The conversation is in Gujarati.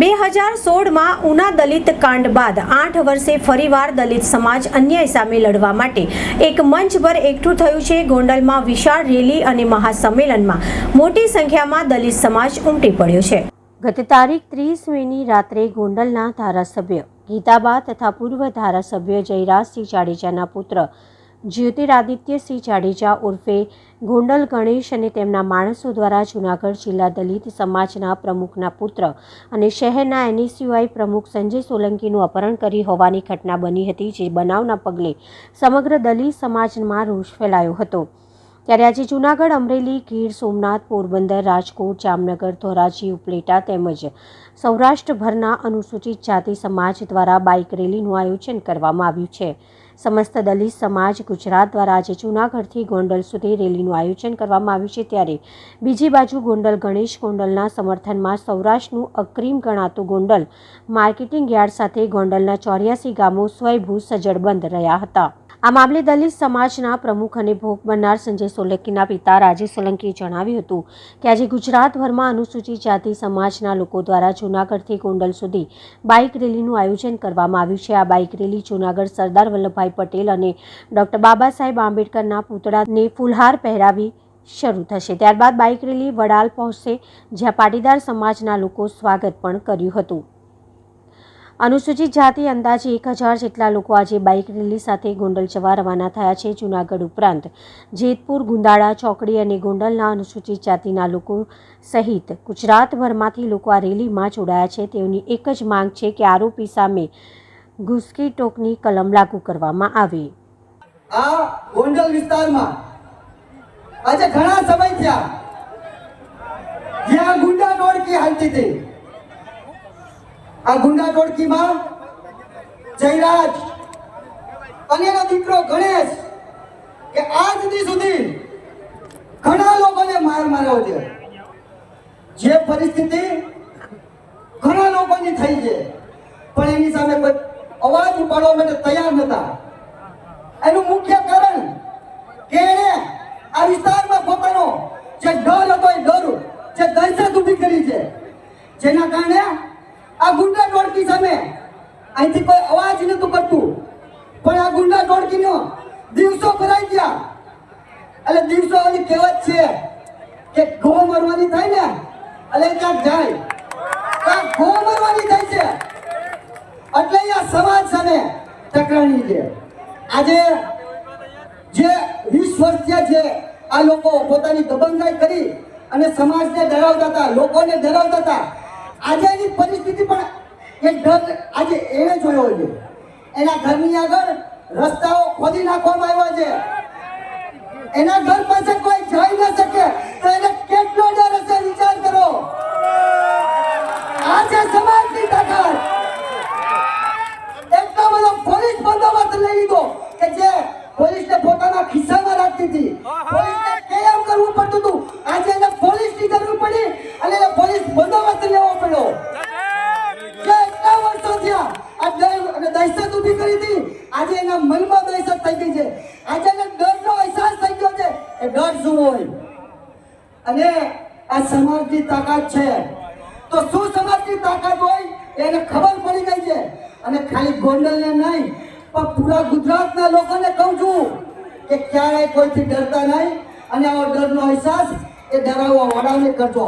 બે હજાર સોળમાં ઉના દલિત કાંડ બાદ આઠ વર્ષે ફરીવાર દલિત સમાજ અન્યાય સામે લડવા માટે એક મંચ પર એકઠું થયું છે. ગોંડલમાં વિશાળ રેલી અને મહાસંમેલનમાં મોટી સંખ્યામાં દલિત સમાજ ઉમટી પડ્યો છે. ગત તારીખ ત્રીસ મેની રાત્રે ગોંડલના ધારાસભ્ય ગીતાબા તથા પૂર્વ ધારાસભ્ય જયરાજસિંહ જાડેજાના પુત્ર જ્યોતિરાદિત્યસિંહ જાડેજા ઉર્ફે ગોંડલ ગણેશ અને તેમના માણસો દ્વારા જૂનાગઢ જિલ્લા દલિત સમાજના પ્રમુખના પુત્ર અને શહેરના એનએસયુઆઈ પ્રમુખ સંજય સોલંકીનું અપહરણ કરી હોવાની ઘટના બની હતી જે બનાવના પગલે સમગ્ર દલિત સમાજમાં રોષ ફેલાયો હતો. ત્યારે આજે જૂનાગઢ અમરેલી, ગીર, સોમનાથ, પોરબંદર, રાજકોટ, જામનગર, ધોરાજી, ઉપલેટા તેમજ સૌરાષ્ટ્રભરના અનુસૂચિત જાતિ સમાજ દ્વારા બાઇક રેલીનું આયોજન કરવામાં આવ્યું છે. સમસ્ત દલિત સમાજ ગુજરાત દ્વારા આજે જૂનાગઢથી ગોંડલ સુધી રેલીનું આયોજન કરવામાં આવ્યું છે ત્યારે બીજી બાજુ ગોંડલ ગણેશ ગોંડલના સમર્થનમાં સૌરાષ્ટ્રનું અક્રીમ ગણાતું ગોંડલ માર્કેટિંગ યાર્ડ સાથે ગોંડલના ચોર્યાસી ગામો સ્વયંભૂ સજ્જડબંધ રહ્યા હતા. આ મામલે દલિત સમાજના પ્રમુખ અને ભોગ બનનાર સંજય સોલંકીના પિતા રાજેશ સોલંકીએ જણાવ્યું હતું કે આજે ગુજરાતભરમાં અનુસૂચિત જાતિ સમાજના લોકો દ્વારા જૂનાગઢથી ગોંડલ સુધી બાઇક રેલીનું આયોજન કરવામાં આવ્યું છે. આ બાઇક રેલી જૂનાગઢ સરદાર વલ્લભભાઈ પટેલ અને ડોક્ટર બાબા સાહેબ આંબેડકરના પૂતળાને ફૂલહાર પહેરાવી શરૂ થશે. ત્યારબાદ બાઇક રેલી વડાલ પહોંચશે, જ્યાં પાટીદાર સમાજના લોકો સ્વાગત પણ કર્યું હતું. અનુસૂચિત જાતિ અંદાજે એક હજાર જેટલા લોકો આજે બાઇક રેલી સાથે ગોંડલ જવા રવાના થયા છે જૂનાગઢ ઉપરાંત. જેતપુર, ગુંદાળા, ચોકડી અને ગોંડલના અનુસૂચિત જાતિના લોકો સહિત ગુજરાતભરમાંથી લોકો આ રેલીમાં જોડાયા છે. તેઓની એક જ માંગ છે કે આરોપી સામે ઘુસકી ટોકની કલમ લાગુ કરવામાં આવે. આ ગોંડલ વિસ્તારમાં આજે ઘણા સમય થયા. જ્યાં ગુંડા ટોળકી હાલતી હતી. આ ગુંડા ટોળકીમાં જયરાજ અને દીકરો ગણેશ કે આજ દી સુધી ઘણા લોકોને માર માર્યો છે. જે પરિસ્થિતિ ઘણા લોકોની થઈ છે. પણ એની સામે અવાજ ઉપાડવા માટે તૈયાર નતા. એનું મુખ્ય કારણ કે એણે આ વિસ્તારમાં પોતાનો જે ડર હતો એ ડર જે દહેશત ઊભી કરી છે. જેના કારણે આ ગુંડા ટોળકી સામે. અહીંથી કોઈ અવાજ નતું કરતું. પણ આ ગુંડા ટોળકીનો દિવસો ભરાઈ ગયા. એટલે દિવસો એની કહેવત છે કે ગો મરવાની થાય ને, એટલે ક્યાંક જાય. ક્યાંક ગો મરવાની થાય છે. એટલે આ સમાજ સામે ટકરાણી છે આજે જે વીસ વર્ષથી છે, આ લોકો પોતાની દબંગાઈ કરી અને સમાજને ડરાવતા હતા, લોકોને ડરાવતા હતા. આજે એની પરિસ્થિતિ પણ એક ઢગ આજે એને જોયો છે. એના ઘરની આગળ રસ્તાઓ ખોદી નાખવામાં આવ્યા છે. એના ઘર પાસે કોઈ જઈ ન શકે તો એને કેટલો ડર હશે વિચાર કરો. આ છે સમાજની તાકાત. એટલો બધો પોલીસ બંદોબસ્ત લઈ લીધો કે જે પોલીસને પોતાના ખિસ્સામાં રાખતી હતી પોલીસને કેમ કરવું પડતું હતું આજે એને પોલીસની જરૂર પડી અને એને પોલીસ બંદોબસ્ત લેવો પડ્યો જે એટલા વર્ષો થયા આ ડર અને દહેશત ઊભી કરી હતી આજે એના મનમાં દહેશત થઈ ગઈ છે. આજે એને ડરનો અહેસાસ થઈ ગયો છે, એ ડર શું હોય અને આ સમાજની તાકાત છે. તો શું સમાજની તાકાત હોય, એને ખબર પડી ગઈ છે. અને ખાલી ગોંડલને નહીં, પણ પૂરા ગુજરાતના લોકોને કહું છું કે ક્યારેય કોઈથી ડરતા નહીં. અને આવો ડરનો અહેસાસ એ ડરાવવા વાળાને કરજો.